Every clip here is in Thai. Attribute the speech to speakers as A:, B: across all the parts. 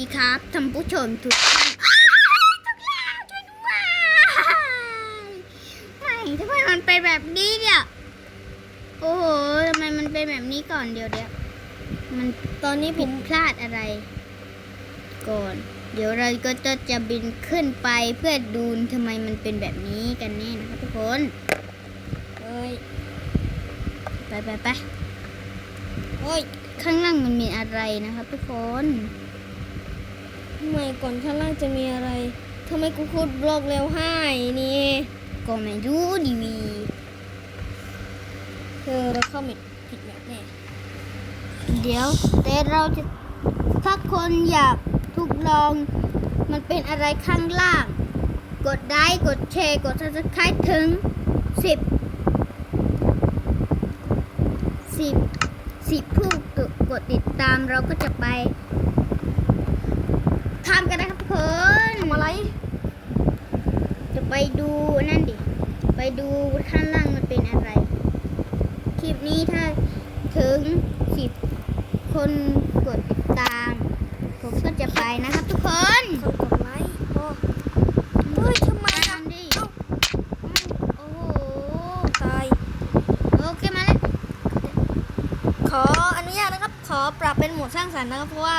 A: ดีครับท่านผู้ชมทุกท่านทุกอย่างช่วยด้วยไม่ทำไมมันเป็นแบบนี้เนี่ย โอ้โหทำไมมันเป็นแบบนี้ก่อนเดี๋ยวเดี๋ยวมันตอนนี้ผิดพลาดอะไร ก่อน เดี๋ยวเราก็จะจะบินขึ้นไปเพื่อดูทำไมมันเป็นแบบนี้กันแน่นะครับทุกคนเฮ้ยไปไปไปโอ้ยข้างล่างมันมีอะไรนะครับทุกคน
B: ทำไมก่อนข้างล่างจะมีอะไรทำไมกูขุดบล็อกเร็วให้นี่
A: ก็ไม่รู้ดีวี
B: เธอเราเข้ามิดผิดแบบแน่
A: เดี๋ยว แต่เราจะถ้าคนอยากทดลอง มันเป็นอะไรข้างล่าง กดไลค์กดแชร์กด subscribe ถึงสิบสิบสิบผู้กดติดตามเราก็จะไปทำกันนะครับทุกคน
B: ทำอะไร
A: จะ ไปดูนั่นดิ ไปดูข้างล่างมันเป็นอะไร คลิปนี้ถ้าถึงสิบคนกดติดตาม ผมก็จะไปนะครับทุกคน
B: คนกดไลค์โอ้เฮ้ยทำไม
A: ตา
B: อะ
A: มดิ
B: เอ้า
A: โอ้โห
B: ตาย
A: โอเคมาแล้ว
B: ขออนุญาตนะครับ ขอปรับเป็นโหมดสร้างสรรค์นะครับ เพราะว่า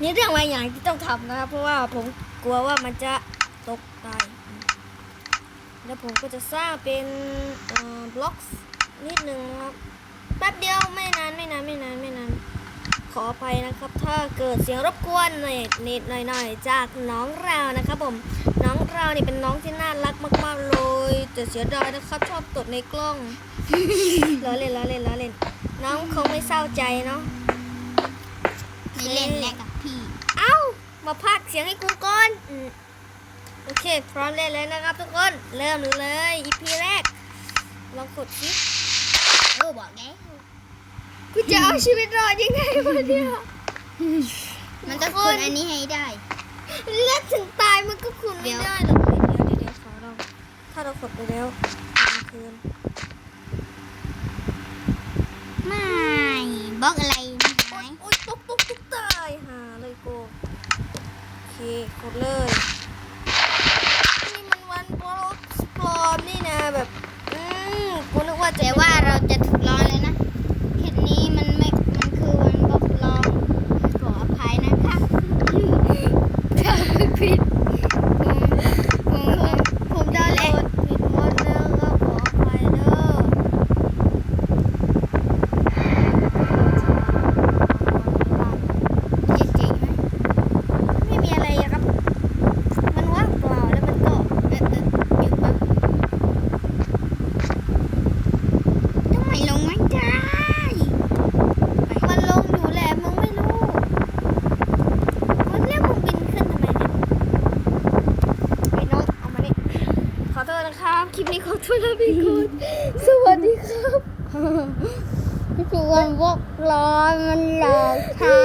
B: มีเรื่องหลายอย่างที่ต้องทำนะครับ เพราะว่าผมกลัวว่ามันจะตกตาย แล้วผมก็จะสร้างเป็นเอ่อบล็อกนิดนึงนะครับแป๊บเดียวไม่นานไม่นานไม่นานไม่นานขออภัยนะครับ ถ้าเกิดเสียงรบกวนหน่อยนิดหน่อยหน่อยจากน้องเรานะครับผมน้องเรานี่เป็นน้องที่น่ารักมากๆเลยแต่เสียดายนะครับชอบตดในกล้องล้อเล่นล้อเล่นล้อเล่นน้องคงไม่เศร้าใจเนาะ
A: ไม่เล่นแล้วกับพี่
B: เอ้ามาพากย์เสียงให้กูก่อนอืม โอเค พร้อมเล่นเลยนะครับทุกคน เริ่มเลยอีพีแรก ลองกดสิ
A: เออบอกแล้ว
B: กูจะเอาชีวิตรอดยังไงวะเนี่ย
A: มันต้องคุณอันนี้ให้ได้
B: และถึงตายมันก็คุณ
A: เดี๋
B: ไม่
A: ยว
B: ได้หรอกเดี๋ยวเดี๋ยวเดี๋ยวขอเราถ้าเรากดไปแล้วกลางคืน
A: ไม่บล็อกอะไรไหม
B: โอ๊ยตุ๊กตุ๊กตุ๊กตายหาเลยโกโอเคกดเลย นี่มันวันบล็อกสปลอมนี่นะแบบ อืม กูนึกว่าจะ
A: แต่ว่าเราจะถูกร้อนเลยนะคลิปนี้มันไม่ มันคือวันบล็อกลองขออภัยนะคะถ้าผิดผมผมผมจะ
B: โหล
A: เล่น
B: ดผิดวันแล้วก็ขออภัยเด้อ
A: จริงๆไหม
B: ไม่มีอะไรอะครับ มันว่างเปล่าแล้วมันก็เออเอออยู่ปะ
A: ทำไมลงไม่ได้
B: มันลงอยู่แหละมึงไม่รู้มันเรียกมึงบินขึ้นทำไมเนี่ยไอ้น้องเอามานี่ขอโทษนะครับ คลิ ครับพี่คุณ สวัสดีครับ
A: นี่คือวันบล็อกล้อมันหลอกใช้